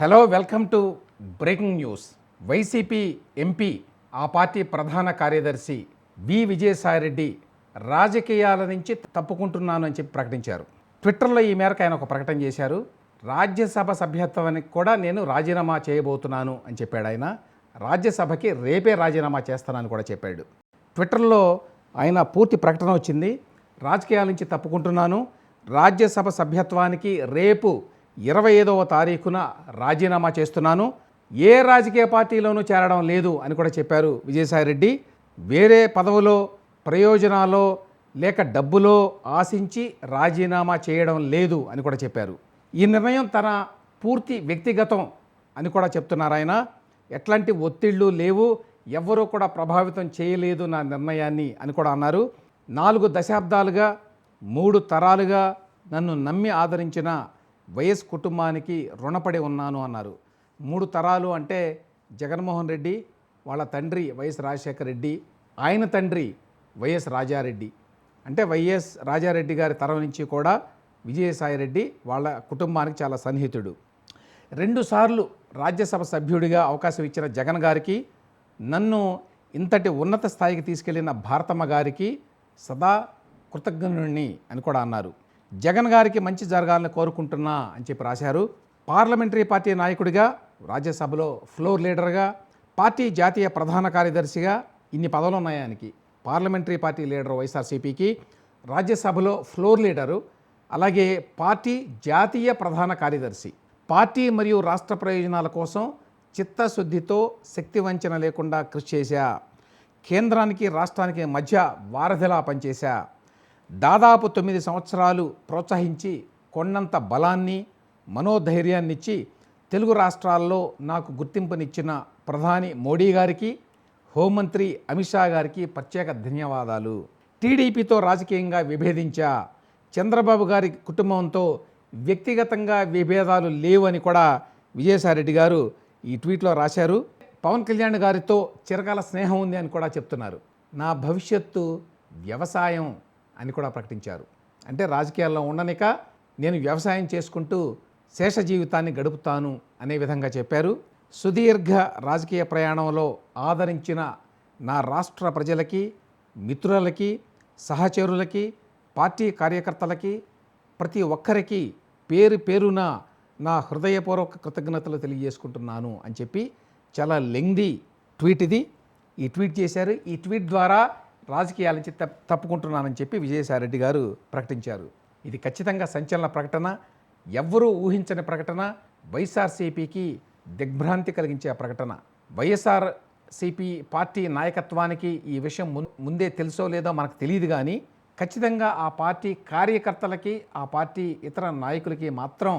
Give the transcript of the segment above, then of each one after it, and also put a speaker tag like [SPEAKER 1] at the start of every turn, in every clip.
[SPEAKER 1] Hello welcome to breaking news YCP MP ఆ party ప్రధాన కార్యదర్శి వి విజయసాయిరెడ్డి రాజకీయాల నుంచి తప్పుకుంటున్నాను అని చెప్పి ప్రకటించారు. ట్విట్టర్లో ఈ మేరకు ఆయన ఒక ప్రకటన చేశారు. రాజ్యసభ సభ్యత్వానికి కూడా నేను రాజీనామా చేయబోతున్నాను అని చెప్పాడు ఆయన. రాజ్యసభకి రేపే రాజీనామా చేస్తానని కూడా చెప్పాడు. ట్విట్టర్లో ఆయన పూర్తి ప్రకటన వచ్చింది. రాజకీయాల నుంచి తప్పుకుంటున్నాను. రాజ్యసభ సభ్యత్వానికి రేపు ఇరవై ఐదవ తారీఖున రాజీనామా చేస్తున్నాను. ఏ రాజకీయ పార్టీలోనూ చేరడం లేదు అని కూడా చెప్పారు విజయసాయిరెడ్డి. వేరే పదవులో ప్రయోజనాలో లేక డబ్బులో ఆశించి రాజీనామా చేయడం లేదు అని కూడా చెప్పారు. ఈ నిర్ణయం తన పూర్తి వ్యక్తిగతం అని కూడా చెప్తున్నారు ఆయన. ఎట్లాంటి ఒత్తిళ్ళు లేవు ఎవరూ కూడా ప్రభావితం చేయలేదు నా నిర్ణయాన్ని అని కూడా అన్నారు. నాలుగు దశాబ్దాలుగా మూడు తరాలుగా నన్ను నమ్మి ఆదరించిన వైఎస్ కుటుంబానికి రుణపడి ఉన్నాను అన్నారు. మూడు తరాలు అంటే జగన్మోహన్ రెడ్డి వాళ్ళ తండ్రి వైఎస్ రాజశేఖర రెడ్డి ఆయన తండ్రి వైఎస్ రాజారెడ్డి. అంటే వైఎస్ రాజారెడ్డి గారి తరం నుంచి కూడా విజయసాయిరెడ్డి వాళ్ళ కుటుంబానికి చాలా సన్నిహితుడు. రెండుసార్లు రాజ్యసభ సభ్యుడిగా అవకాశం ఇచ్చిన జగన్ గారికి నన్ను ఇంతటి ఉన్నత స్థాయికి తీసుకెళ్ళిన భారతమ్మ గారికి సదా కృతజ్ఞుణ్ణి అని కూడా అన్నారు. జగన్ గారికి మంచి జరగాలని కోరుకుంటున్నా అని చెప్పి రాశారు. పార్లమెంటరీ పార్టీ నాయకుడిగా రాజ్యసభలో ఫ్లోర్ లీడర్గా పార్టీ జాతీయ ప్రధాన కార్యదర్శిగా ఇన్ని పదవులు ఉన్నాయి ఆయనకి. పార్లమెంటరీ పార్టీ లీడర్ వైఎస్ఆర్సీపీకి రాజ్యసభలో ఫ్లోర్ లీడరు అలాగే పార్టీ జాతీయ ప్రధాన కార్యదర్శి. పార్టీ మరియు రాష్ట్ర ప్రయోజనాల కోసం చిత్తశుద్ధితో శక్తి వంచన లేకుండా కృషి చేశా. కేంద్రానికి రాష్ట్రానికి మధ్య వారధిలా పనిచేశా. దాదాపు తొమ్మిది సంవత్సరాలు ప్రోత్సహించి కొండంత బలాన్ని మనోధైర్యాన్నిచ్చి తెలుగు రాష్ట్రాల్లో నాకు గుర్తింపునిచ్చిన ప్రధాని మోడీ గారికి హోంమంత్రి అమిత్ షా గారికి ప్రత్యేక ధన్యవాదాలు. టీడీపీతో రాజకీయంగా విభేదించా చంద్రబాబు గారి కుటుంబంతో వ్యక్తిగతంగా విభేదాలు లేవని కూడా విజయసాయిరెడ్డి గారు ఈ ట్వీట్లో రాశారు. పవన్ కళ్యాణ్ గారితో చిరకాల స్నేహం ఉంది అని కూడా చెప్తున్నారు. నా భవిష్యత్తు వ్యవసాయం. అని కూడా ప్రకటించారు. అంటే రాజకీయాల్లో ఉండనిక నేను వ్యవసాయం చేసుకుంటూ శేష జీవితాన్ని గడుపుతాను అనే విధంగా చెప్పారు. సుదీర్ఘ రాజకీయ ప్రయాణంలో ఆదరించిన నా రాష్ట్ర ప్రజలకి మిత్రులకి సహచరులకి పార్టీ కార్యకర్తలకి ప్రతి ఒక్కరికి పేరు పేరున నా హృదయపూర్వక కృతజ్ఞతలు తెలియజేసుకుంటున్నాను అని చెప్పి చాలా లెంగ్దీ ట్వీట్ ఇది ఈ ట్వీట్ చేశారు. ఈ ట్వీట్ ద్వారా రాజకీయాల నుంచి తప్పుకుంటున్నానని చెప్పి విజయసాయిరెడ్డి గారు ప్రకటించారు. ఇది ఖచ్చితంగా సంచలన ప్రకటన ఎవ్వరూ ఊహించని ప్రకటన వైఎస్ఆర్సీపీకి దిగ్భ్రాంతి కలిగించే ప్రకటన. వైఎస్ఆర్ సిపి పార్టీ నాయకత్వానికి ఈ విషయం ము ముందే తెలుసో లేదో మనకు తెలియదు కానీ ఖచ్చితంగా ఆ పార్టీ కార్యకర్తలకి ఆ పార్టీ ఇతర నాయకులకి మాత్రం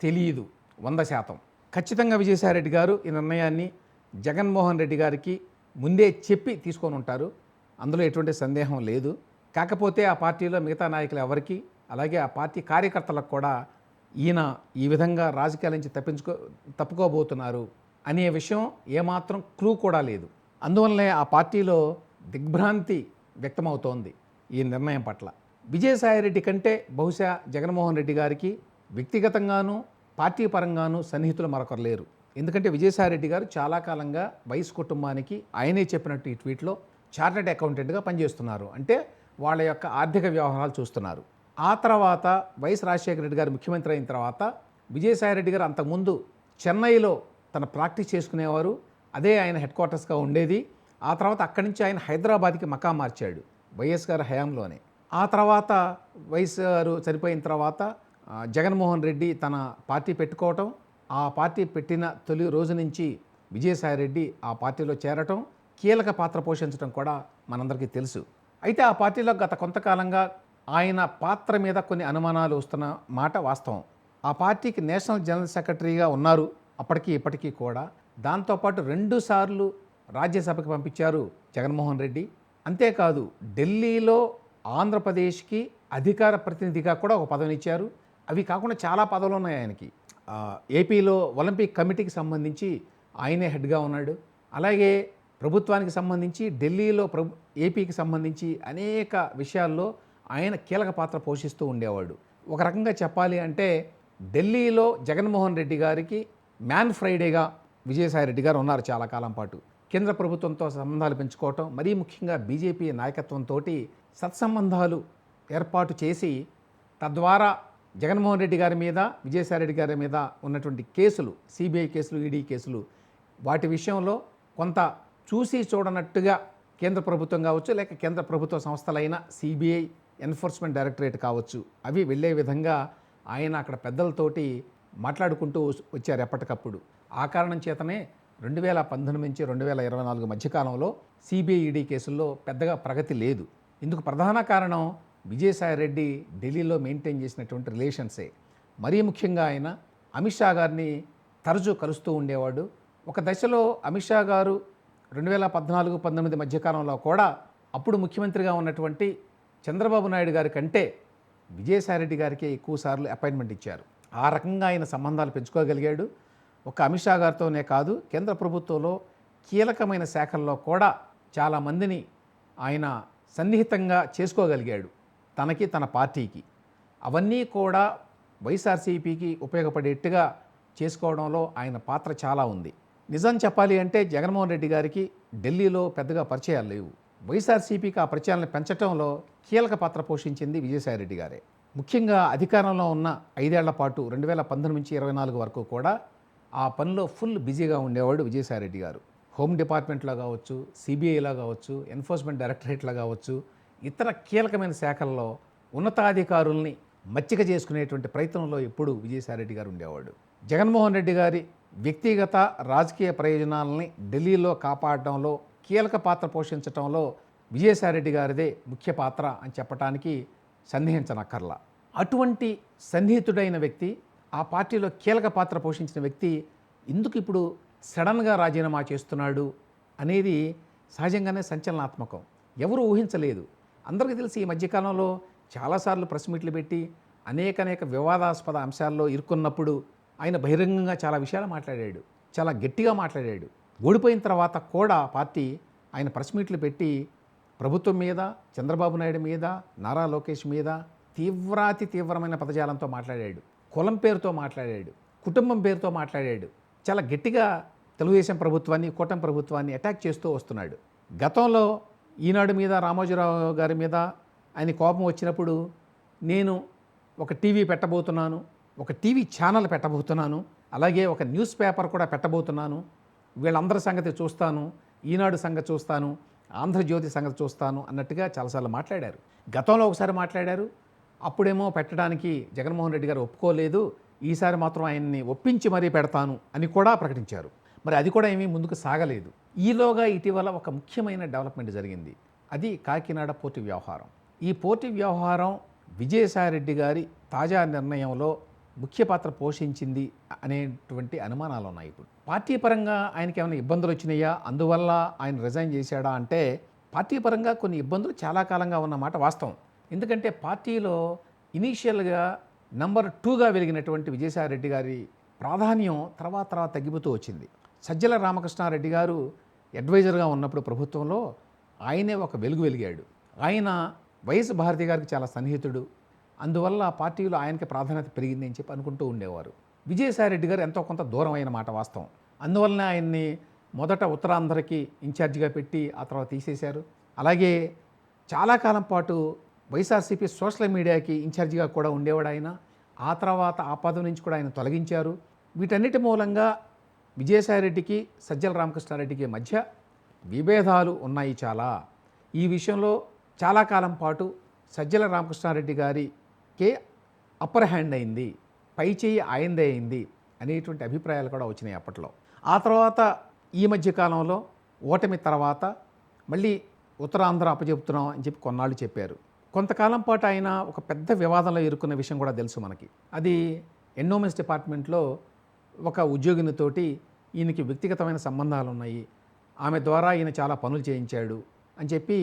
[SPEAKER 1] తెలియదు వంద శాతం. ఖచ్చితంగా విజయసాయిరెడ్డి గారు ఈ నిర్ణయాన్ని జగన్మోహన్ రెడ్డి గారికి ముందే చెప్పి తీసుకొని ఉంటారు. అందులో ఎటువంటి సందేహం లేదు. కాకపోతే ఆ పార్టీలో మిగతా నాయకులు ఎవరికి అలాగే ఆ పార్టీ కార్యకర్తలకు కూడా ఈయన ఈ విధంగా రాజకీయాల నుంచి తప్పించుకో తప్పుకోబోతున్నారు అనే విషయం ఏమాత్రం క్లూ కూడా లేదు. అందువల్లే ఆ పార్టీలో దిగ్భ్రాంతి వ్యక్తమవుతోంది ఈ నిర్ణయం పట్ల. విజయసాయిరెడ్డి కంటే బహుశా జగన్మోహన్ రెడ్డి గారికి వ్యక్తిగతంగానూ పార్టీ పరంగానూ సన్నిహితులు మరొకరు లేరు. ఎందుకంటే విజయసాయిరెడ్డి గారు చాలా కాలంగా వయసు కుటుంబానికి ఆయనే చెప్పినట్టు ఈ ట్వీట్లో చార్టెడ్ అకౌంటెంట్గా పనిచేస్తున్నారు. అంటే వాళ్ళ యొక్క ఆర్థిక వ్యవహారాలు చూస్తున్నారు. ఆ తర్వాత వైఎస్ రాజశేఖర రెడ్డి గారు ముఖ్యమంత్రి అయిన తర్వాత విజయసాయిరెడ్డి గారు అంతకుముందు చెన్నైలో తన ప్రాక్టీస్ చేసుకునేవారు. అదే ఆయన హెడ్ క్వార్టర్స్గా ఉండేది. ఆ తర్వాత అక్కడి నుంచి ఆయన హైదరాబాద్కి మకా మార్చాడు వైఎస్ గారి హయాంలోనే. ఆ తర్వాత వైఎస్ గారు చనిపోయిన తర్వాత జగన్మోహన్ రెడ్డి తన పార్టీ పెట్టుకోవటం ఆ పార్టీ పెట్టిన తొలి రోజు నుంచి విజయసాయిరెడ్డి ఆ పార్టీలో చేరటం కీలక పాత్ర పోషించడం కూడా మనందరికీ తెలుసు. అయితే ఆ పార్టీలో గత కొంతకాలంగా ఆయన పాత్ర మీద కొన్ని అనుమానాలు వస్తున్న మాట వాస్తవం. ఆ పార్టీకి నేషనల్ జనరల్ సెక్రటరీగా ఉన్నారు అప్పటికి ఇప్పటికీ కూడా. దాంతోపాటు రెండుసార్లు రాజ్యసభకి పంపించారు జగన్మోహన్ రెడ్డి. అంతేకాదు ఢిల్లీలో ఆంధ్రప్రదేశ్కి అధికార ప్రతినిధిగా కూడా ఒక పదవిని ఇచ్చారు. అవి కాకుండా చాలా పదవులు ఉన్నాయి ఆయనకి. ఏపీలో ఒలింపిక్ కమిటీకి సంబంధించి ఆయనే హెడ్గా ఉన్నాడు. అలాగే ప్రభుత్వానికి సంబంధించి ఢిల్లీలో ప్రభు ఏపీకి సంబంధించి అనేక విషయాల్లో ఆయన కీలక పాత్ర పోషిస్తూ ఉండేవాడు. ఒక రకంగా చెప్పాలి అంటే ఢిల్లీలో జగన్మోహన్ రెడ్డి గారికి మ్యాన్ ఫ్రైడేగా విజయసాయి రెడ్డి గారు ఉన్నారు చాలా కాలం పాటు. కేంద్ర ప్రభుత్వంతో సంబంధాలు పెంచుకోవటం మరీ ముఖ్యంగా బీజేపీ నాయకత్వంతో సత్సంబంధాలు ఏర్పాటు చేసి తద్వారా జగన్మోహన్ రెడ్డి గారి మీద విజయసాయి రెడ్డి గారి మీద ఉన్నటువంటి కేసులు సిబిఐ కేసులు ఈడీ కేసులు వాటి విషయంలో కొంత చూసి చూడనట్టుగా కేంద్ర ప్రభుత్వం కావచ్చు లేక కేంద్ర ప్రభుత్వ సంస్థలైన సిబిఐ ఎన్ఫోర్స్మెంట్ డైరెక్టరేట్ కావచ్చు అవి వెళ్ళే విధంగా ఆయన అక్కడ పెద్దలతోటి మాట్లాడుకుంటూ వచ్చారు ఎప్పటికప్పుడు. ఆ కారణం చేతనే రెండు వేల పంతొమ్మిది నుంచి రెండు వేల ఇరవై నాలుగు మధ్యకాలంలో సిబిఐఈడి కేసుల్లో పెద్దగా ప్రగతి లేదు. ఇందుకు ప్రధాన కారణం విజయసాయి రెడ్డి ఢిల్లీలో మెయింటైన్ చేసినటువంటి రిలేషన్సే. మరీ ముఖ్యంగా ఆయన అమిత్ షా గారిని తరచూ కలుస్తూ ఉండేవాడు. ఒక దశలో అమిత్ షా గారు రెండు వేల పద్నాలుగు పంతొమ్మిది మధ్యకాలంలో కూడా అప్పుడు ముఖ్యమంత్రిగా ఉన్నటువంటి చంద్రబాబు నాయుడు గారి కంటే విజయసాయిరెడ్డి గారికి ఎక్కువసార్లు అపాయింట్మెంట్ ఇచ్చారు. ఆ రకంగా ఆయన సంబంధాలు పెంచుకోగలిగాడు. ఒక అమిత్ షా గారితోనే కాదు కేంద్ర ప్రభుత్వంలో కీలకమైన శాఖల్లో కూడా చాలామందిని ఆయన సన్నిహితంగా చేసుకోగలిగాడు తనకి తన పార్టీకి. అవన్నీ కూడా వైఎస్ఆర్సీపీకి ఉపయోగపడేట్టుగా చేసుకోవడంలో ఆయన పాత్ర చాలా ఉంది. నిజం చెప్పాలి అంటే జగన్మోహన్ రెడ్డి గారికి ఢిల్లీలో పెద్దగా పరిచయాలు లేవు. వైఎస్ఆర్సీపీకి ఆ పరిచయాలను పెంచడంలో కీలక పాత్ర పోషించింది విజయసాయిరెడ్డి గారే. ముఖ్యంగా అధికారంలో ఉన్న ఐదేళ్ళ పాటు రెండు వేల పంతొమ్మిది నుంచి ఇరవై నాలుగు వరకు కూడా ఆ పనిలో ఫుల్ బిజీగా ఉండేవాడు విజయసాయిరెడ్డి గారు. హోమ్ డిపార్ట్మెంట్లో కావచ్చు సిబిఐలో కావచ్చు ఎన్ఫోర్స్మెంట్ డైరెక్టరేట్లో కావచ్చు ఇతర కీలకమైన శాఖల్లో ఉన్నతాధికారుల్ని మచ్చిక చేసుకునేటువంటి ప్రయత్నంలో ఎప్పుడు విజయసాయిరెడ్డి గారు ఉండేవాడు. జగన్మోహన్ రెడ్డి గారి వ్యక్తిగత రాజకీయ ప్రయోజనాలని ఢిల్లీలో కాపాడడంలో కీలక పాత్ర పోషించడంలో విజయసాయిరెడ్డి గారిదే ముఖ్య పాత్ర అని చెప్పడానికి సందేహించనక్కర్లా. అటువంటి సన్నిహితుడైన వ్యక్తి ఆ పార్టీలో కీలక పాత్ర పోషించిన వ్యక్తి ఎందుకు ఇప్పుడు సడన్గా రాజీనామా చేస్తున్నాడు అనేది సహజంగానే సంచలనాత్మకం. ఎవరు ఊహించలేదు. అందరికీ తెలిసి ఈ మధ్యకాలంలో చాలాసార్లు ప్రెస్ మీట్లు పెట్టి అనేక అనేక వివాదాస్పద అంశాల్లో ఇరుక్కున్నప్పుడు ఆయన బహిరంగంగా చాలా విషయాలు మాట్లాడాడు. చాలా గట్టిగా మాట్లాడాడు. ఓడిపోయిన తర్వాత కూడా పార్టీ ఆయన ప్రెస్ మీట్లు పెట్టి ప్రభుత్వం మీద చంద్రబాబు నాయుడు మీద నారా లోకేష్ మీద తీవ్రాతి తీవ్రమైన పదజాలంతో మాట్లాడాడు. కులం పేరుతో మాట్లాడాడు. కుటుంబం పేరుతో మాట్లాడాడు. చాలా గట్టిగా తెలుగుదేశం ప్రభుత్వాన్ని కూటమి ప్రభుత్వాన్ని అటాక్ చేస్తూ వస్తున్నాడు. గతంలో ఈనాడు మీద రామోజీరావు గారి మీద ఆయన కోపం వచ్చినప్పుడు నేను ఒక టీవీ పెట్టబోతున్నాను. ఒక టీవీ ఛానల్ పెట్టబోతున్నాను అలాగే ఒక న్యూస్ పేపర్ కూడా పెట్టబోతున్నాను. వీళ్ళందరి సంగతి చూస్తాను ఈనాడు సంగతి చూస్తాను ఆంధ్రజ్యోతి సంగతి చూస్తాను అన్నట్టుగా చాలాసార్లు మాట్లాడారు. గతంలో ఒకసారి మాట్లాడారు అప్పుడేమో పెట్టడానికి జగన్మోహన్ రెడ్డి గారు ఒప్పుకోలేదు ఈసారి మాత్రం ఆయన్ని ఒప్పించి మరీ పెడతాను అని కూడా ప్రకటించారు. మరి అది కూడా ఏమీ ముందుకు సాగలేదు. ఈలోగా ఇటీవల ఒక ముఖ్యమైన డెవలప్మెంట్ జరిగింది. అది కాకినాడ పోటీ వ్యవహారం. ఈ పోటీ వ్యవహారం విజయసాయిరెడ్డి గారి తాజా నిర్ణయంలో ముఖ్య పాత్ర పోషించింది అనేటువంటి అనుమానాలు ఉన్నాయి ఇప్పుడు. పార్టీ పరంగా ఆయనకి ఏమైనా ఇబ్బందులు వచ్చినాయా? అందువల్ల ఆయన రిజైన్ చేశాడా అంటే పార్టీ పరంగా కొన్ని ఇబ్బందులు చాలా కాలంగా ఉన్నమాట వాస్తవం. ఎందుకంటే పార్టీలో ఇనీషియల్గా నంబర్ టూగా వెలిగినటువంటి విజయసాయిరెడ్డి గారి ప్రాధాన్యం తర్వాత తర్వాత తగ్గిపోతూ వచ్చింది. సజ్జల రామకృష్ణారెడ్డి గారు అడ్వైజర్గా ఉన్నప్పుడు ప్రభుత్వంలో ఆయనే ఒక వెలుగు వెలిగాడు. ఆయన వైఎస్ భారతి గారికి చాలా సన్నిహితుడు. అందువల్ల పార్టీలో ఆయనకి ప్రాధాన్యత పెరిగింది అని చెప్పి అనుకుంటూ ఉండేవారు. విజయసాయిరెడ్డి గారు ఎంతో కొంత దూరం అయిన మాట వాస్తవం. అందువలన ఆయన్ని మొదట ఉత్తరాంధ్రకి ఇన్ఛార్జిగా పెట్టి ఆ తర్వాత తీసేశారు. అలాగే చాలా కాలం పాటు వైఎస్ఆర్సీపీ సోషల్ మీడియాకి ఇన్ఛార్జిగా కూడా ఉండేవాడు ఆయన. ఆ తర్వాత ఆ పదవి నుంచి కూడా ఆయన తొలగించారు. వీటన్నిటి మూలంగా విజయసాయిరెడ్డికి సజ్జల రామకృష్ణారెడ్డికి మధ్య విభేదాలు ఉన్నాయి చాలా. ఈ విషయంలో చాలా కాలం పాటు సజ్జల రామకృష్ణారెడ్డి గారి కే అప్పర్ హ్యాండ్ అయింది పై చేయి ఆయందే అయింది అనేటువంటి అభిప్రాయాలు కూడా వచ్చినాయి అప్పట్లో. ఆ తర్వాత ఈ మధ్య కాలంలో ఓటమి తర్వాత మళ్ళీ ఉత్తరాంధ్ర అప్పచెబుతున్నాం అని చెప్పి కొన్నాళ్ళు చెప్పారు. కొంతకాలం పాటు ఆయన ఒక పెద్ద వివాదంలో ఇరుక్కున్న విషయం కూడా తెలుసు మనకి. అది ఎన్నోమెన్స్ డిపార్ట్మెంట్లో ఒక ఉద్యోగినితోటి ఈయనకి వ్యక్తిగతమైన సంబంధాలు ఉన్నాయి ఆమె ద్వారా ఈయన చాలా పనులు చేయించాడు అని చెప్పి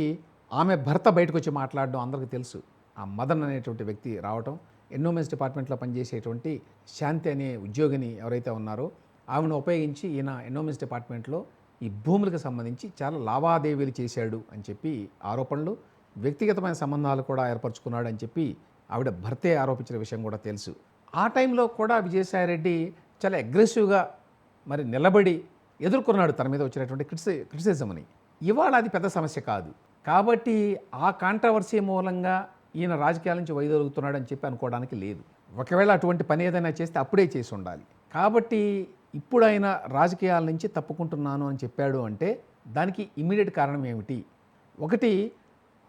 [SPEAKER 1] ఆమె భర్త బయటకు వచ్చి మాట్లాడడం అందరికీ తెలుసు. ఆ మదన్ అనేటువంటి వ్యక్తి రావటం ఎన్నోమెన్స్ డిపార్ట్మెంట్లో పనిచేసేటువంటి శాంతి అనే ఉద్యోగిని ఎవరైతే ఉన్నారో ఆమెను ఉపయోగించి ఈయన ఎన్నోమెన్స్ డిపార్ట్మెంట్లో ఈ భూములకు సంబంధించి చాలా లావాదేవీలు చేశాడు అని చెప్పి ఆరోపణలు వ్యక్తిగతమైన సంబంధాలు కూడా ఏర్పరచుకున్నాడు అని చెప్పి ఆవిడ భర్తే ఆరోపించిన విషయం కూడా తెలుసు. ఆ టైంలో కూడా విజయసాయిరెడ్డి చాలా అగ్రెసివ్గా మరి నిలబడి ఎదుర్కొన్నాడు తన మీద వచ్చినటువంటి క్రిటిసి క్రిటిసిజంని ఇవాళ అది పెద్ద సమస్య కాదు. కాబట్టి ఆ కాంట్రవర్సీ మూలంగా ఈయన రాజకీయాల నుంచి వైదొలుగుతున్నాడని చెప్పి అనుకోవడానికి లేదు. ఒకవేళ అటువంటి పని ఏదైనా చేస్తే అప్పుడే చేసి ఉండాలి. కాబట్టి ఇప్పుడు ఆయన రాజకీయాల నుంచి తప్పుకుంటున్నాను అని చెప్పాడు అంటే దానికి ఇమీడియట్ కారణం ఏమిటి? ఒకటి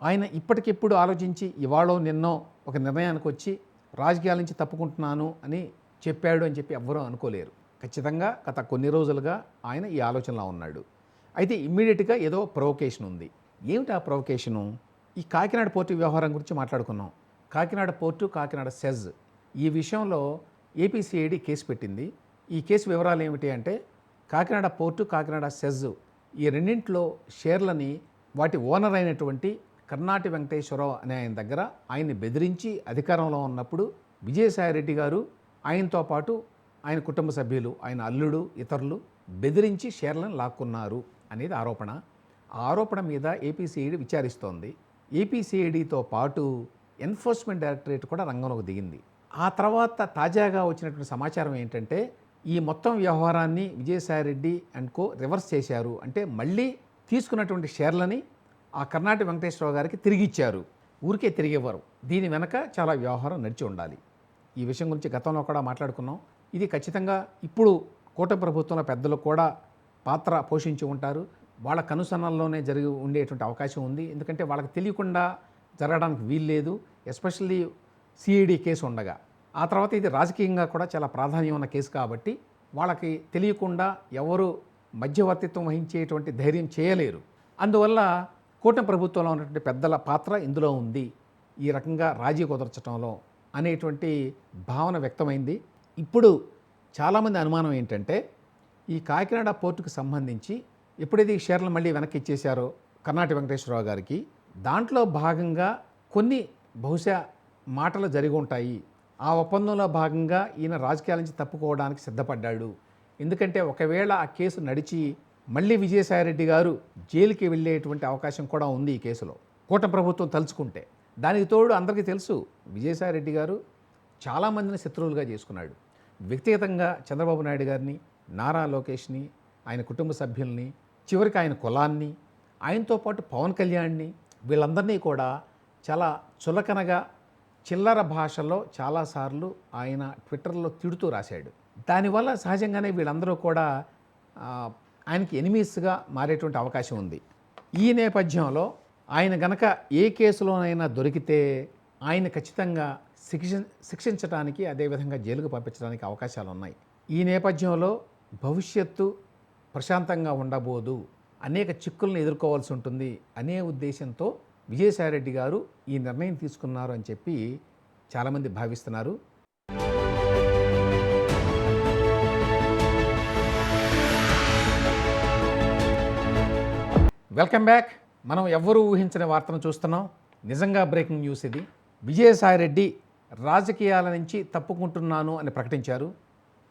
[SPEAKER 1] ఆయన ఇప్పటికిప్పుడు ఆలోచించి ఇవాళో నిన్నో ఒక నిర్ణయానికి వచ్చి రాజకీయాల నుంచి తప్పుకుంటున్నాను అని చెప్పాడు అని చెప్పి ఎవ్వరూ అనుకోలేరు. ఖచ్చితంగా గత కొన్ని రోజులుగా ఆయన ఈ ఆలోచనలో ఉన్నాడు. అయితే ఇమ్మీడియట్గా ఏదో ప్రొవకేషన్ ఉంది. ఏమిటి ఆ ప్రొవకేషను ఈ కాకినాడ పోర్టు వ్యవహారం గురించి మాట్లాడుకున్నాం. కాకినాడ పోర్టు కాకినాడ సెజ్ ఈ విషయంలో ఏపీసీఐడి కేసు పెట్టింది. ఈ కేసు వివరాలు ఏమిటి అంటే కాకినాడ పోర్టు కాకినాడ సెజ్ ఈ రెండింటిలో షేర్లని వాటి ఓనర్ అయినటువంటి కర్ణాటి వెంకటేశ్వరరావు అనే ఆయన దగ్గర ఆయన్ని బెదిరించి అధికారంలో ఉన్నప్పుడు విజయసాయిరెడ్డి గారు ఆయనతో పాటు ఆయన కుటుంబ సభ్యులు ఆయన అల్లుడు ఇతరులు బెదిరించి షేర్లను లాక్కున్నారు అనేది ఆరోపణ. ఆ ఆరోపణ మీద ఏపీసీఐడి విచారిస్తోంది. ఏపీసీఐడితో పాటు ఎన్ఫోర్స్మెంట్ డైరెక్టరేట్ కూడా రంగంలోకి దిగింది. ఆ తర్వాత తాజాగా వచ్చినటువంటి సమాచారం ఏంటంటే ఈ మొత్తం వ్యవహారాన్ని విజయసాయిరెడ్డి అండ్ కో రివర్స్ చేశారు. అంటే మళ్ళీ తీసుకున్నటువంటి షేర్లని ఆ కర్ణాటక వెంకటేశ్వరరావు గారికి తిరిగి ఇచ్చారు. ఊరికే తిరిగి ఇవ్వరు. దీని వెనక చాలా వ్యవహారం నడిచి ఉండాలి. ఈ విషయం గురించి గతంలో కూడా మాట్లాడుకున్నాం. ఇది ఖచ్చితంగా ఇప్పుడు కూట ప్రభుత్వంలో పెద్దలు కూడా పాత్ర పోషించి ఉంటారు. వాళ్ళ కనుసనల్లోనే జరిగి ఉండేటువంటి అవకాశం ఉంది. ఎందుకంటే వాళ్ళకి తెలియకుండా జరగడానికి వీల్లేదు ఎస్పెషల్లీ సిఐడి కేసు ఉండగా. ఆ తర్వాత ఇది రాజకీయంగా కూడా చాలా ప్రాధాన్యం ఉన్న కేసు కాబట్టి వాళ్ళకి తెలియకుండా ఎవరు మధ్యవర్తిత్వం వహించేటువంటి ధైర్యం చేయలేరు. అందువల్ల కూటమి ప్రభుత్వంలో ఉన్నటువంటి పెద్దల పాత్ర ఇందులో ఉంది. ఈ రకంగా రాజీ కుదర్చడంలో అనేటువంటి భావన వ్యక్తమైంది. ఇప్పుడు చాలామంది అనుమానం ఏంటంటే ఈ కాకినాడ పోర్టుకు సంబంధించి ఎప్పుడైతే ఈ షేర్లు మళ్ళీ వెనక్కి ఇచ్చేశారో కర్ణాటక వెంకటేశ్వరరావు గారికి దాంట్లో భాగంగా కొన్ని బహుశా మాటలు జరిగి ఉంటాయి. ఆ ఒప్పందంలో భాగంగా ఈయన రాజకీయాల నుంచి తప్పుకోవడానికి సిద్ధపడ్డాడు. ఎందుకంటే ఒకవేళ ఆ కేసు నడిచి మళ్ళీ విజయసాయిరెడ్డి గారు జైలుకి వెళ్ళేటువంటి అవకాశం కూడా ఉంది ఈ కేసులో. కూటమి ప్రభుత్వం తలుచుకుంటే. దానికి తోడు అందరికీ తెలుసు విజయసాయిరెడ్డి గారు చాలామందిని శత్రువులుగా చేసుకున్నాడు. వ్యక్తిగతంగా చంద్రబాబు నాయుడు గారిని నారా లోకేష్ని ఆయన కుటుంబ సభ్యుల్ని చివరికి ఆయన కులాన్ని ఆయనతో పాటు పవన్ కళ్యాణ్ని వీళ్ళందరినీ కూడా చాలా చులకనగా చిల్లర భాషలో చాలాసార్లు ఆయన ట్విట్టర్లో తిడుతూ రాశాడు. దానివల్ల సహజంగానే వీళ్ళందరూ కూడా ఆయనకి ఎనిమీస్గా మారేటువంటి అవకాశం ఉంది. ఈ నేపథ్యంలో ఆయన గనక ఏ కేసులోనైనా దొరికితే ఆయన ఖచ్చితంగా శిక్ష శిక్షించడానికి అదేవిధంగా జైలుకు పంపించడానికి అవకాశాలు ఉన్నాయి ఈ నేపథ్యంలో భవిష్యత్తు ప్రశాంతంగా ఉండబోదు. అనేక చిక్కులను ఎదుర్కోవాల్సి ఉంటుంది. అనే ఉద్దేశంతో విజయసాయిరెడ్డి గారు ఈ నిర్ణయం తీసుకున్నారు అని చెప్పి చాలామంది భావిస్తున్నారు. Welcome back. మనం ఎవ్వరూ ఊహించని వార్తను చూస్తున్నాం. నిజంగా బ్రేకింగ్ న్యూస్ ఇది. విజయసాయిరెడ్డి రాజకీయాల నుంచి తప్పుకుంటున్నాను అని ప్రకటించారు.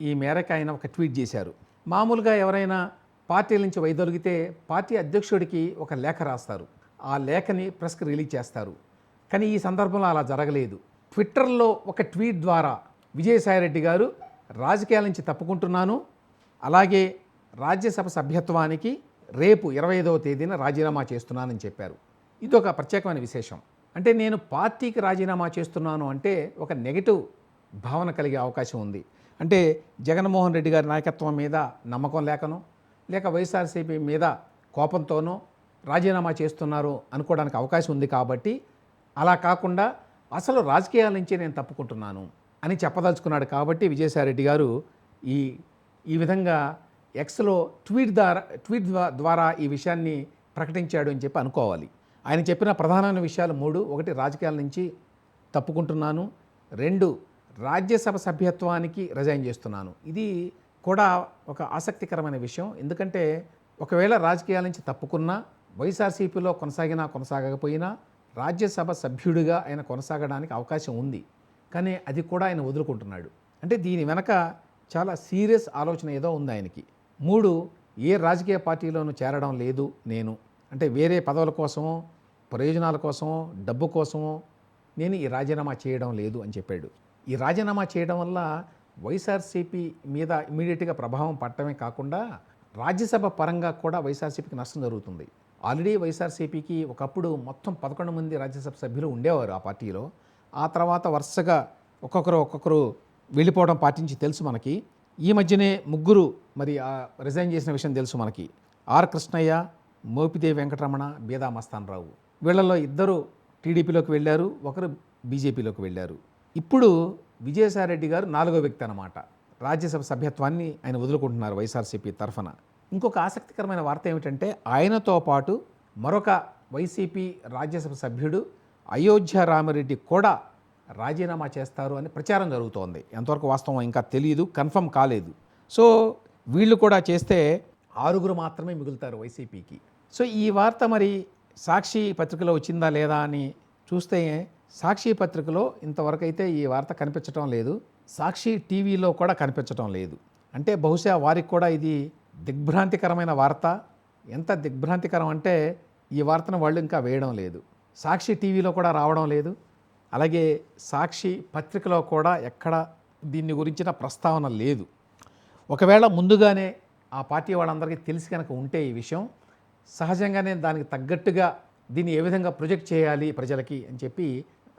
[SPEAKER 1] ఈ మేరకు ఆయన ఒక ట్వీట్ చేశారు. మామూలుగా ఎవరైనా పార్టీల నుంచి వైదొలిగితే పార్టీ అధ్యక్షుడికి ఒక లేఖ రాస్తారు. ఆ లేఖని ప్రెస్కి రిలీజ్ చేస్తారు. కానీ ఈ సందర్భంలో అలా జరగలేదు. ట్విట్టర్లో ఒక ట్వీట్ ద్వారా విజయసాయిరెడ్డి గారు రాజకీయాల నుంచి తప్పుకుంటున్నాను. అలాగే రాజ్యసభ సభ్యత్వానికి రేపు ఇరవై ఐదవ తేదీన రాజీనామా చేస్తున్నానని చెప్పారు. ఇది ఒక ప్రత్యేకమైన విశేషం. అంటే నేను పార్టీకి రాజీనామా చేస్తున్నాను అంటే ఒక నెగటివ్ భావన కలిగే అవకాశం ఉంది. అంటే జగన్మోహన్ రెడ్డి గారి నాయకత్వం మీద నమ్మకం లేకనో లేక వైఎస్ఆర్సీపీ మీద కోపంతోనో రాజీనామా చేస్తున్నారు అనుకోవడానికి అవకాశం ఉంది కాబట్టి అలా కాకుండా అసలు రాజకీయాల నుంచి నేను తప్పుకుంటున్నాను అని చెప్పదలుచుకున్నాడు కాబట్టి విజయసాయిరెడ్డి గారు ఈ ఈ విధంగా ఎక్స్లో ట్వీట్ ద్వారా ట్వీట్ ద్వారా ఈ విషయాన్ని ప్రకటించాడు అని చెప్పి అనుకోవాలి. ఆయన చెప్పిన ప్రధానమైన విషయాలు మూడు. ఒకటి రాజకీయాల నుంచి తప్పుకుంటున్నాను. రెండు రాజ్యసభ సభ్యత్వానికి రిజైన్ చేస్తున్నాను. ఇది కూడా ఒక ఆసక్తికరమైన విషయం. ఎందుకంటే ఒకవేళ రాజకీయాల నుంచి తప్పుకున్నా వైఎస్ఆర్సీపీలో కొనసాగినా కొనసాగకపోయినా రాజ్యసభ సభ్యుడిగా ఆయన కొనసాగడానికి అవకాశం ఉంది. కానీ అది కూడా ఆయన వదులుకుంటున్నాడు. అంటే దీని వెనక చాలా సీరియస్ ఆలోచన ఏదో ఉంది ఆయనకి. మూడు ఏ రాజకీయ పార్టీలోనూ చేరడం లేదు నేను. అంటే వేరే పదవుల కోసమో ప్రయోజనాల కోసమో డబ్బు కోసమో నేను ఈ రాజీనామా చేయడం లేదు అని చెప్పాడు. ఈ రాజీనామా చేయడం వల్ల వైఎస్ఆర్సీపీ మీద ఇమీడియట్గా ప్రభావం పడటమే కాకుండా రాజ్యసభ పరంగా కూడా వైఎస్ఆర్సీపీకి నష్టం జరుగుతుంది. ఆల్రెడీ వైఎస్ఆర్సీపీకి ఒకప్పుడు మొత్తం పదకొండు మంది రాజ్యసభ సభ్యులు ఉండేవారు ఆ పార్టీలో. ఆ తర్వాత వరుసగా ఒక్కొక్కరు ఒక్కొక్కరు వెళ్ళిపోవడం పార్టీ నుంచి తెలుసు మనకి. ఈ మధ్యనే ముగ్గురు మరి రిజైన్ చేసిన విషయం తెలుసు మనకి. ఆర్ కృష్ణయ్య మోపిదేవి వెంకటరమణ బీదా మస్తాన్ రావు వీళ్ళలో ఇద్దరు టీడీపీలోకి వెళ్ళారు ఒకరు బీజేపీలోకి వెళ్ళారు. ఇప్పుడు విజయసాయిరెడ్డి గారు నాలుగో వ్యక్తి అనమాట రాజ్యసభ సభ్యత్వాన్ని ఆయన వదులుకుంటున్నారు వైఎస్ఆర్సీపీ తరఫున. ఇంకొక ఆసక్తికరమైన వార్త ఏమిటంటే ఆయనతో పాటు మరొక వైసీపీ రాజ్యసభ సభ్యుడు అయోధ్య రామిరెడ్డి కూడా రాజీనామా చేస్తారు అని ప్రచారం జరుగుతోంది. ఎంతవరకు వాస్తవం ఇంకా తెలియదు కన్ఫర్మ్ కాలేదు. సో వీళ్ళు కూడా చేస్తే ఆరుగురు మాత్రమే మిగులుతారు వైసీపీకి. సో ఈ వార్త మరి సాక్షి పత్రికలో వచ్చిందా లేదా అని చూస్తే సాక్షి పత్రికలో ఇంతవరకు అయితే ఈ వార్త కనిపించడం లేదు. సాక్షి టీవీలో కూడా కనిపించడం లేదు. అంటే బహుశా వారికి కూడా ఇది దిగ్భ్రాంతికరమైన వార్త. ఎంత దిగ్భ్రాంతికరం అంటే ఈ వార్తను వాళ్ళు ఇంకా వేయడం లేదు. సాక్షి టీవీలో కూడా రావడం లేదు. అలాగే సాక్షి పత్రికలో కూడా ఎక్కడ దీన్ని గురించిన ప్రస్తావన లేదు. ఒకవేళ ముందుగానే ఆ పార్టీ వాళ్ళందరికీ తెలిసి కనుక ఉంటే ఈ విషయం సహజంగానే దానికి తగ్గట్టుగా దీన్ని ఏ విధంగా ప్రొజెక్ట్ చేయాలి ప్రజలకి అని చెప్పి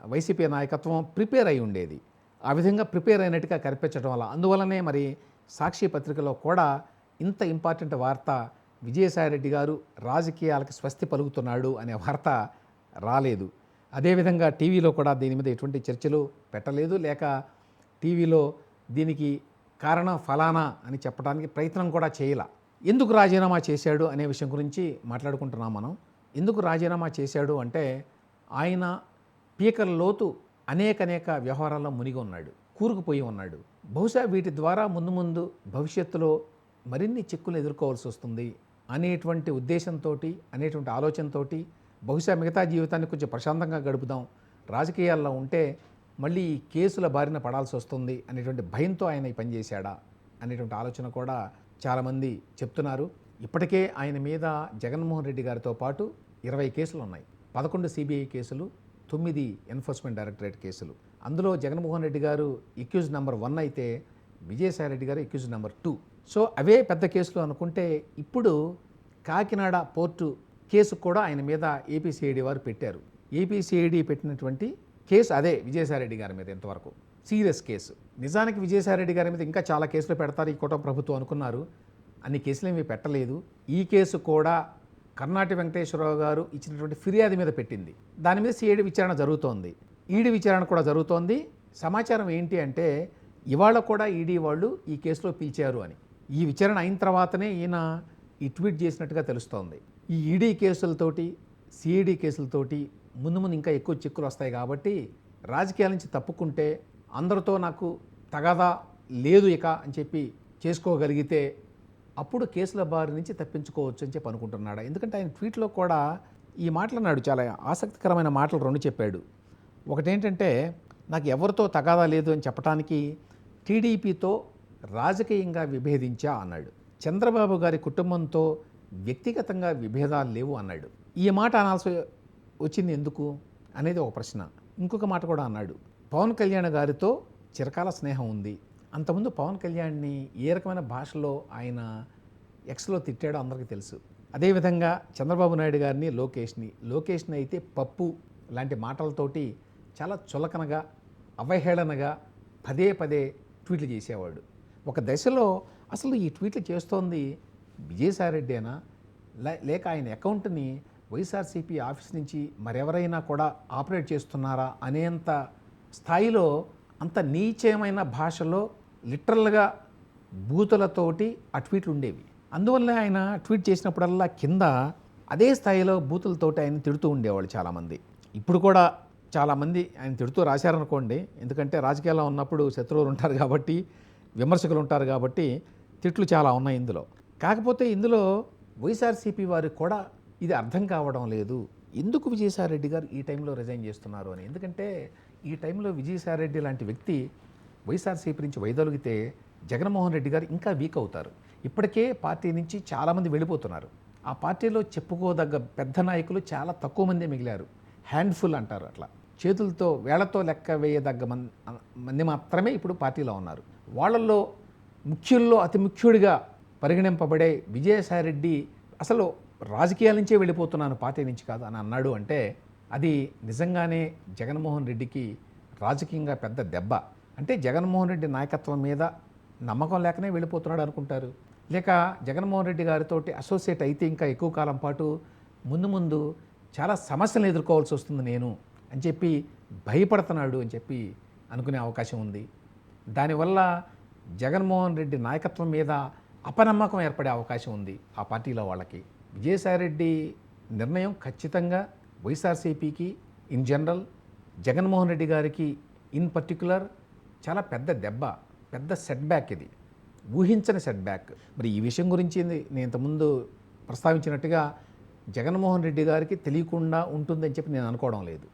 [SPEAKER 1] వైసీపీ నాయకత్వం ప్రిపేర్ అయి ఉండేది. ఆ విధంగా ప్రిపేర్ అయినట్టుగా కనిపించడం వల్ల అందువలనే మరి సాక్షి పత్రికలో కూడా ఇంత ఇంపార్టెంట్ వార్త విజయసాయిరెడ్డి గారు రాజకీయాలకు స్వస్తి పలుకుతున్నాడు అనే వార్త రాలేదు. అదేవిధంగా టీవీలో కూడా దీని మీద ఎటువంటి చర్చలు పెట్టలేదు. లేక టీవీలో దీనికి కారణం ఫలానా అని చెప్పడానికి ప్రయత్నం కూడా చేయాల. ఎందుకు రాజీనామా చేశాడు అనే విషయం గురించి మాట్లాడుకుంటున్నాం మనం. ఎందుకు రాజీనామా చేశాడు అంటే ఆయన పీకల లోతు అనేక అనేక వ్యవహారాల్లో మునిగి ఉన్నాడు కూరుకుపోయి ఉన్నాడు. బహుశా వీటి ద్వారా ముందు ముందు భవిష్యత్తులో మరిన్ని చిక్కులు ఎదుర్కోవాల్సి వస్తుంది అనేటువంటి ఉద్దేశంతో అనేటువంటి ఆలోచనతోటి బహుశా మిగతా జీవితాన్ని కొంచెం ప్రశాంతంగా గడుపుదాం రాజకీయాల్లో ఉంటే మళ్ళీ ఈ కేసుల బారిన పడాల్సి వస్తుంది అనేటువంటి భయంతో ఆయన ఈ పనిచేశాడా అనేటువంటి ఆలోచన కూడా చాలామంది చెప్తున్నారు. ఇప్పటికే ఆయన మీద జగన్మోహన్ రెడ్డి గారితో పాటు ఇరవై కేసులు ఉన్నాయి. పదకొండు సిబిఐ కేసులు తొమ్మిది ఎన్ఫోర్స్మెంట్ డైరెక్టరేట్ కేసులు. అందులో జగన్మోహన్ రెడ్డి గారు ఎక్యూజ్ నెంబర్ వన్ అయితే Vijayasai Reddy garu accused number two so అవే పెద్ద కేసులు అనుకుంటే ఇప్పుడు కాకినాడ పోర్టు కేసు కూడా ఆయన మీద ఏపీసీఐడి వారు పెట్టారు. ఏపీసీఐడి పెట్టినటువంటి కేసు అదే విజయసాయిరెడ్డి గారి మీద ఇంతవరకు. Serious case. నిజానికి విజయసాయిరెడ్డి గారి మీద ఇంకా చాలా కేసులు పెడతారు ఈ కుటుంబ ప్రభుత్వం అనుకున్నారు. అన్ని కేసులు ఏమీ పెట్టలేదు. ఈ కేసు కూడా కర్ణాటి వెంకటేశ్వరరావు గారు ఇచ్చినటువంటి ఫిర్యాదు మీద పెట్టింది. దాని మీద సిఐడి విచారణ జరుగుతోంది. ఈడీ విచారణ కూడా జరుగుతోంది. సమాచారం ఏంటి అంటే ఇవాళ కూడా ఈడీ వాళ్ళు ఈ కేసులో పిలిచారు అని. ఈ విచారణ అయిన తర్వాతనే ఈయన ఈ ట్వీట్ చేసినట్టుగా తెలుస్తోంది. ఈ ఈడీ కేసులతోటి సిఐడి కేసులతోటి ముందు ముందు ఇంకా ఎక్కువ చిక్కులు వస్తాయి కాబట్టి రాజకీయాల నుంచి తప్పుకుంటే అందరితో నాకు తగాదా లేదు ఇక అని చెప్పి చేసుకోగలిగితే అప్పుడు కేసుల బారి నుంచి తప్పించుకోవచ్చు అని చెప్పి అనుకుంటున్నాడు? ఎందుకంటే ఆయన ట్వీట్లో కూడా ఈ మాటలు అన్నాడు చాలా ఆసక్తికరమైన మాటలు రెండు చెప్పాడు. ఒకటేంటంటే నాకు ఎవరితో తగాదా లేదు అని చెప్పడానికి టీడీపీతో రాజకీయంగా విభేదించా అన్నాడు. చంద్రబాబు గారి కుటుంబంతో వ్యక్తిగతంగా విభేదాలు లేవు అన్నాడు. ఈ మాట అనాల్సి వచ్చింది ఎందుకు? అనేది ఒక ప్రశ్న. ఇంకొక మాట కూడా అన్నాడు. పవన్ కళ్యాణ్ గారితో చిరకాల స్నేహం ఉంది. అంతకుముందు పవన్ కళ్యాణ్ని ఏ రకమైన భాషలో ఆయన ఎక్స్లో తిట్టాడో అందరికీ తెలుసు. అదేవిధంగా చంద్రబాబు నాయుడు గారిని లోకేష్ని. లోకేష్ని అయితే పప్పు లాంటి మాటలతోటి చాలా చులకనగా అవహేళనగా పదే పదే ట్వీట్లు చేసేవాడు. ఒక దశలో అసలు ఈ ట్వీట్లు చేస్తోంది విజయసాయిరెడ్డేనా? లే- లేక ఆయన అకౌంట్ని వైఎస్ఆర్సీపీ ఆఫీస్ నుంచి మరెవరైనా కూడా ఆపరేట్ చేస్తున్నారా అనేంత స్థాయిలో అంత నీచమైన భాషలో లిటరల్గా బూతులతోటి ఆ ట్వీట్లు ఉండేవి. అందువల్ల ఆయన ట్వీట్ చేసినప్పుడల్లా కింద అదే స్థాయిలో బూతులతోటి ఆయన తిడుతూ ఉండేవాళ్ళు చాలామంది. ఇప్పుడు కూడా చాలామంది ఆయన తిడుతూ రాశారనుకోండి ఎందుకంటే రాజకీయాల్లో ఉన్నప్పుడు శత్రువులు ఉంటారు కాబట్టి విమర్శకులు ఉంటారు కాబట్టి తిట్లు చాలా ఉన్నాయి ఇందులో. కాకపోతే ఇందులో వైఎస్ఆర్సీపీ వారికి కూడా ఇది అర్థం కావడం లేదు. ఎందుకు విజయసాయిరెడ్డి గారు ఈ టైంలో రిజైన్ చేస్తున్నారు అని? ఎందుకంటే ఈ టైంలో విజయసాయిరెడ్డి లాంటి వ్యక్తి వైఎస్ఆర్సీపీ నుంచి వైదొలిగితే జగన్మోహన్ రెడ్డి గారు ఇంకా వీక్ అవుతారు. ఇప్పటికే పార్టీ నుంచి చాలామంది వెళ్ళిపోతున్నారు. ఆ పార్టీలో చెప్పుకోదగ్గ పెద్ద నాయకులు చాలా తక్కువ మందే మిగిలారు. హ్యాండ్ఫుల్ అంటారు అట్లా. చేతులతో వేళ్ళతో లెక్క వేయదగ్గ మన్ మంది మాత్రమే ఇప్పుడు పార్టీలో ఉన్నారు. వాళ్ళల్లో ముఖ్యుల్లో అతి ముఖ్యుడిగా పరిగణింపబడే విజయసాయిరెడ్డి అసలు రాజకీయాల నుంచే వెళ్ళిపోతున్నాను పార్టీ నుంచి కాదు అని అన్నాడు అంటే అది నిజంగానే జగన్మోహన్ రెడ్డికి రాజకీయంగా పెద్ద దెబ్బ. అంటే జగన్మోహన్ రెడ్డి నాయకత్వం మీద నమ్మకం లేకనే వెళ్ళిపోతున్నాడు అనుకుంటారు. లేక జగన్మోహన్ రెడ్డి గారితోటి అసోసియేట్ అయితే ఇంకా ఎక్కువ కాలం పాటు ముందు ముందు చాలా సమస్యలు ఎదుర్కోవాల్సి వస్తుంది నేను అని చెప్పి భయపడుతున్నాడు అని చెప్పి అనుకునే అవకాశం ఉంది. దానివల్ల జగన్మోహన్ రెడ్డి నాయకత్వం మీద అపనమ్మకం ఏర్పడే అవకాశం ఉంది ఆ పార్టీలో వాళ్ళకి. విజయసాయిరెడ్డి నిర్ణయం ఖచ్చితంగా వైఎస్ఆర్సీపీకి ఇన్ జనరల్ జగన్మోహన్ రెడ్డి గారికి ఇన్ పర్టికులర్ చాలా పెద్ద దెబ్బ పెద్ద సెట్ బ్యాక్ ఇది. ఊహించని సెట్ బ్యాక్ మరి ఈ విషయం గురించి నేను ఇంతకుముందు ప్రస్తావించినట్టుగా జగన్మోహన్ రెడ్డి గారికి తెలియకుండా ఉంటుందని చెప్పి నేను అనుకోవడం లేదు.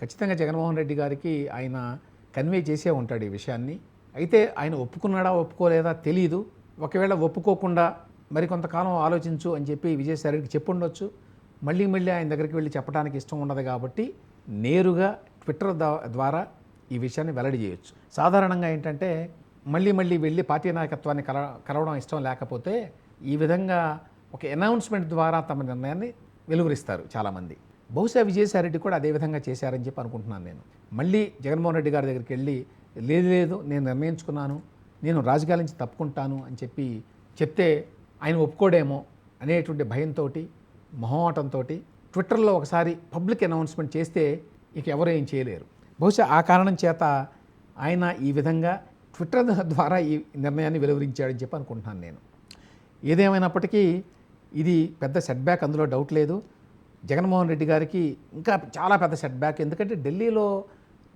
[SPEAKER 1] ఖచ్చితంగా జగన్మోహన్ రెడ్డి గారికి ఆయన కన్వే చేసే ఉంటాడు ఈ విషయాన్ని. అయితే ఆయన ఒప్పుకున్నాడా ఒప్పుకోలేదా తెలియదు ఒకవేళ ఒప్పుకోకుండా మరి కొంతకాలం ఆలోచించు అని చెప్పి విజయసాయిరెడ్డికి చెప్పుండొచ్చు మళ్ళీ మళ్ళీ ఆయన దగ్గరికి వెళ్ళి చెప్పడానికి ఇష్టం ఉండదు కాబట్టి నేరుగా ట్విట్టర్ ద్వారా ఈ విషయాన్ని వెల్లడి చేయొచ్చు. సాధారణంగా ఏంటంటే మళ్ళీ మళ్ళీ వెళ్ళి పార్టీ నాయకత్వాన్ని కల కలవడం ఇష్టం లేకపోతే ఈ విధంగా ఒక అనౌన్స్మెంట్ ద్వారా తమ నిర్ణయాన్ని వెలువరిస్తారు చాలామంది. బహుశా విజయసాయిరెడ్డి కూడా అదే విధంగా చేశారని చెప్పి అనుకుంటున్నాను నేను. మళ్ళీ జగన్మోహన్ రెడ్డి గారి దగ్గరికి వెళ్ళి లేదు లేదు నేను నిర్ణయించుకున్నాను నేను రాజకీయాల నుంచి తప్పుకుంటాను అని చెప్పి చెప్తే ఆయన ఒప్పుకోడేమో అనేటువంటి భయంతో మొహమాటంతో ట్విట్టర్లో ఒకసారి పబ్లిక్ అనౌన్స్మెంట్ చేస్తే ఇక ఎవరు ఏం చేయలేరు. బహుశా ఆ కారణం చేత ఆయన ఈ విధంగా ట్విట్టర్ ద్వారా ఈ నిర్ణయాన్ని వెలువరించాడని చెప్పి అనుకుంటున్నాను నేను. ఏదేమైనప్పటికీ ఇది పెద్ద సెట్బ్యాక్ అందులో డౌట్ లేదు. జగన్మోహన్ రెడ్డి గారికి ఇంకా చాలా పెద్ద సెట్బ్యాక్ ఎందుకంటే ఢిల్లీలో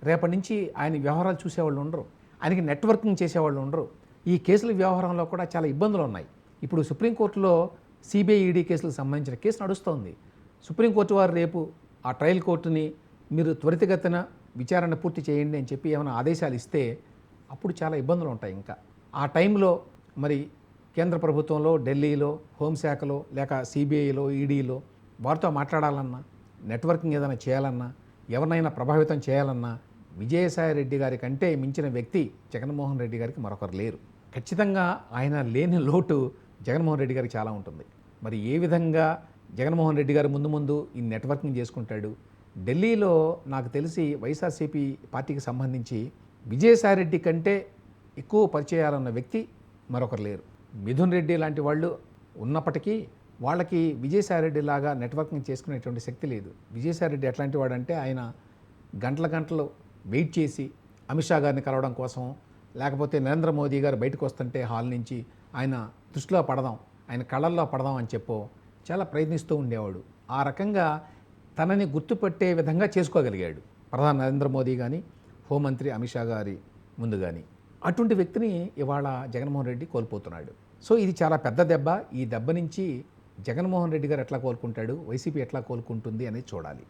[SPEAKER 1] రేపటి నుంచి ఆయన వ్యవహారాలు చూసేవాళ్ళు ఉండరు. ఆయనకి నెట్వర్కింగ్ చేసేవాళ్ళు ఉండరు. ఈ కేసుల వ్యవహారంలో కూడా చాలా ఇబ్బందులు ఉన్నాయి. ఇప్పుడు సుప్రీంకోర్టులో సిబిఐఈడి కేసులకు సంబంధించిన కేసు నడుస్తోంది. సుప్రీంకోర్టు వారు రేపు ఆ ట్రయల్ కోర్టుని మీరు త్వరితగతిన విచారణ పూర్తి చేయండి అని చెప్పి ఏమైనా ఆదేశాలు ఇస్తే అప్పుడు చాలా ఇబ్బందులు ఉంటాయి ఇంకా. ఆ టైంలో మరి కేంద్ర ప్రభుత్వంలో ఢిల్లీలో హోంశాఖలో లేక సిబిఐలో ఈడీలో వారితో మాట్లాడాలన్నా నెట్వర్కింగ్ ఏదైనా చేయాలన్నా ఎవరినైనా ప్రభావితం చేయాలన్నా విజయసాయి రెడ్డి గారి కంటే మించిన వ్యక్తి జగన్మోహన్ రెడ్డి గారికి మరొకరు లేరు. ఖచ్చితంగా ఆయన లేని లోటు జగన్మోహన్ రెడ్డి గారికి చాలా ఉంటుంది. మరి ఏ విధంగా జగన్మోహన్ రెడ్డి గారు ముందు ముందు ఈ నెట్వర్కింగ్ చేసుకుంటాడు ఢిల్లీలో నాకు తెలిసి వైఎస్ఆర్సీపీ పార్టీకి సంబంధించి విజయసాయి రెడ్డి కంటే ఎక్కువ పరిచయాలన్న వ్యక్తి మరొకరు లేరు. మిథున్ రెడ్డి లాంటి వాళ్ళు ఉన్నప్పటికీ వాళ్ళకి విజయసాయిరెడ్డి లాగా నెట్వర్కింగ్ చేసుకునేటువంటి శక్తి లేదు. విజయసాయిరెడ్డి ఎట్లాంటి వాడంటే ఆయన గంటల గంటలు వెయిట్ చేసి అమిత్ షా గారిని కలవడం కోసం లేకపోతే నరేంద్ర మోదీ గారు బయటకు వస్తుంటే హాల్ నుంచి ఆయన దృష్టిలో పడదాం ఆయన కళల్లో పడదాం అని చెప్పో చాలా ప్రయత్నిస్తూ ఉండేవాడు. ఆ రకంగా తనని గుర్తుపట్టే విధంగా చేసుకోగలిగాడు. ప్రధాని నరేంద్ర మోదీ కానీ హోంమంత్రి అమిత్ షా గారి ముందు కానీ అటువంటి వ్యక్తిని ఇవాళ జగన్మోహన్ రెడ్డి కోల్పోతున్నాడు. సో ఇది చాలా పెద్ద దెబ్బ. ఈ దెబ్బ నుంచి జగన్మోహన్ రెడ్డి గారు ఎట్లా కోలుకుంటాడు? వైసీపీ ఎట్లా కోలుకుంటుంది అనేది చూడాలి.